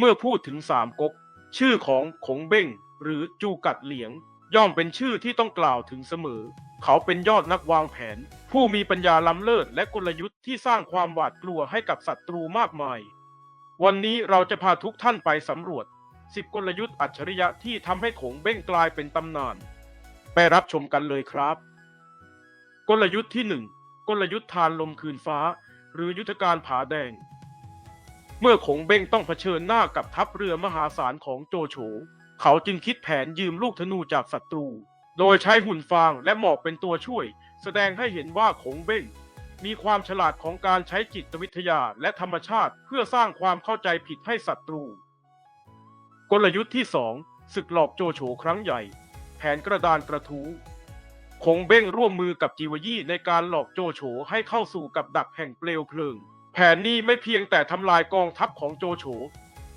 เมื่อพูดถึงสามก๊กชื่อของขงเบ้งหรือจูกัดเหลียง ย่อมเป็นชื่อที่ต้องกล่าวถึงเสมอ เขาเป็นยอดนักวางแผน ผู้มีปัญญาล้ำเลิศและกลยุทธ์ที่สร้างความหวาดกลัวให้กับศัตรูมากมาย วันนี้เราจะพาทุกท่านไปสำรวจ10กลยุทธ์อัจฉริยะที่ทำให้ขงเบ้งกลายเป็นตำนาน ไปรับชมกันเลยครับ กลยุทธ์ที่ 1 กลยุทธ์ทานลมคืนฟ้า หรือยุทธการผาแดง เมื่อขงเบ้งต้องเผชิญหน้ากับทัพเรือมหาศาลของโจโฉ เขาจึงคิดแผนยืมลูกธนูจากศัตรู โดยใช้หุ่นฟางและหมอกเป็นตัวช่วย แสดงให้เห็นว่าขงเบ้งมีความฉลาดของการใช้จิตวิทยาและธรรมชาติเพื่อสร้างความเข้าใจผิดให้ศัตรู กลยุทธ์ที่ 2 ศึกหลอกโจโฉครั้งใหญ่ แผนกระดานกระทู้คงเบ้งร่วมมือกับจิวยี่ในการหลอกโจโฉให้เข้าสู่กับดักแห่งเปลวเพลิง ผนนี้ไม่เพียงแต่ทำลายกองทัพของโจโฉ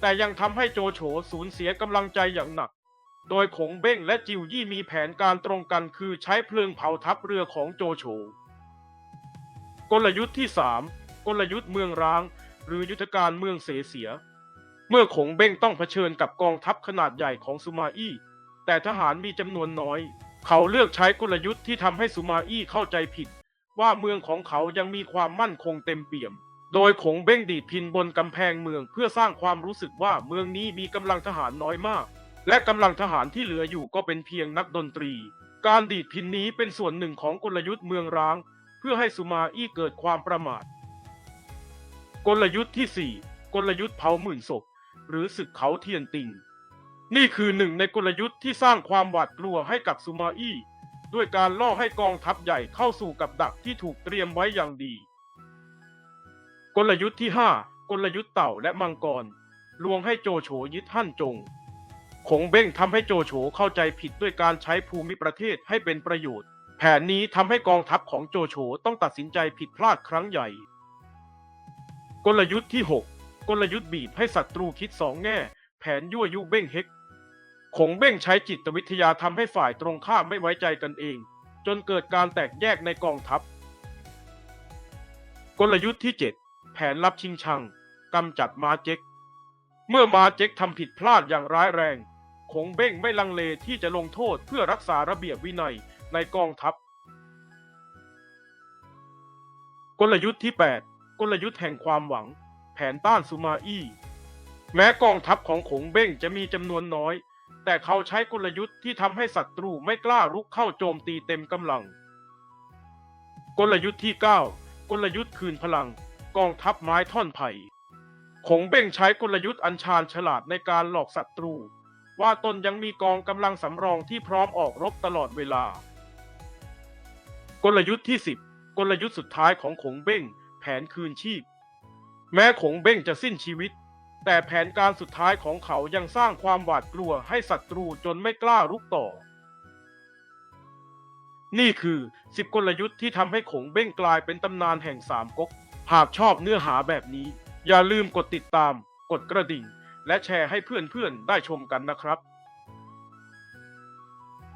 แต่ยังทำให้โจโฉสูญเสียกำลังใจอย่างหนัก โดยขงเบ้งและจิวยี่มีแผนการตรงกันคือใช้เพลิงเผาทัพเรือของโจโฉ กลยุทธ์ที่ 3 กลยุทธ์เมืองร้าง หรือยุทธการเมืองเสเสีย เมื่อขงเบ้งต้องเผชิญกับกองทัพขนาดใหญ่ของซูมาอี้ แต่ทหารมีจำนวนน้อย เขาเลือกใช้กลยุทธ์ที่ทำให้ซูมาอี้เข้าใจผิด ว่าเมืองของเขายังมีความมั่นคงเต็มเปี่ยม โดยขงเบ้งดีดพินบนกำแพงเมืองเพื่อสร้างความรู้สึกว่าเมืองนี้มีกำลังทหารน้อยมาก และกำลังทหารที่เหลืออยู่ก็เป็นเพียงนักดนตรี การดีดพินนี้เป็นส่วนหนึ่งของกลยุทธ์เมืองร้าง เพื่อให้ซูมาอี้เกิดความประมาท กลยุทธ์ที่ 4 กลยุทธ์เผาหมื่นศพ หรือศึกเขาเทียนติง นี่คือหนึ่งในกลยุทธ์ที่สร้างความหวาดกลัวให้กับซูมาอี้ด้วยการล่อให้กองทัพใหญ่เข้าสู่กับดักที่ถูกเตรียมไว้อย่างดี กลยุทธ์ที่ 5 กลยุทธ์เต่าและมังกร ลวงให้โจโฉยึดหั่นจงคงเบ้งทำให้โจโฉเข้าใจผิดด้วยการใช้ภูมิประเทศให้เป็นประโยชน์ แผนนี้ทำให้กองทัพของโจโฉต้องตัดสินใจผิดพลาดครั้งใหญ่ กลยุทธ์ที่ 6 กลยุทธ์บีบให้ศัตรูคิดสองแง่ แผนยั่วยุเบ้งเฮกคงเบ้งใช้จิตวิทยาทำให้ฝ่ายตรงข้ามไม่ไว้ใจกันเอง จนเกิดการแตกแยกในกองทัพ กลยุทธ์ที่ 7 นลับชิงชังกำจัดมาเจ็ก เมื่อมาเจ็กทำผิดพลาดอย่างร้ายแรง คงเบ้งไม่ลังเลที่จะลงโทษเพื่อรักษาระเบียบวินัยในกองทัพ กลยุทธ์ที่ 8 กลยุทธ์แห่งความหวัง แผนต้านซูมาอี้แม้กองทัพของขงเบ้งจะมีจำนวนน้อย แต่เขาใช้กลยุทธ์ที่ทำให้ศัตรูไม่กล้ารุกเข้าโจมตีเต็มกำลัง กลยุทธ์ที่ 9 กลยุทธ์คืนพลัง กองทัพไม้ท่อนไผ่ขงเบ้งใช้กลยุทธ์อัญชานฉลาดในการหลอกศัตรู ว่าตนยังมีกองกำลังสำรองที่พร้อมออกรบตลอดเวลา กลยุทธ์ที่ 10 กลยุทธ์สุดท้ายของขงเบ้ง แผนคืนชีพ แม้ขงเบ้งจะสิ้นชีวิต แต่แผนการสุดท้ายของเขายังสร้างความหวาดกลัวให้ศัตรูจนไม่กล้ารุกต่อ นี่คือ 10 กลยุทธ์ที่ทำให้ขงเบ้งกลายเป็นตำนานแห่งสามก๊ก หากชอบเนื้อหาแบบนี้ อย่าลืมกดติดตาม กดกระดิ่ง และแชร์ให้เพื่อนๆ ได้ชมกันนะครับ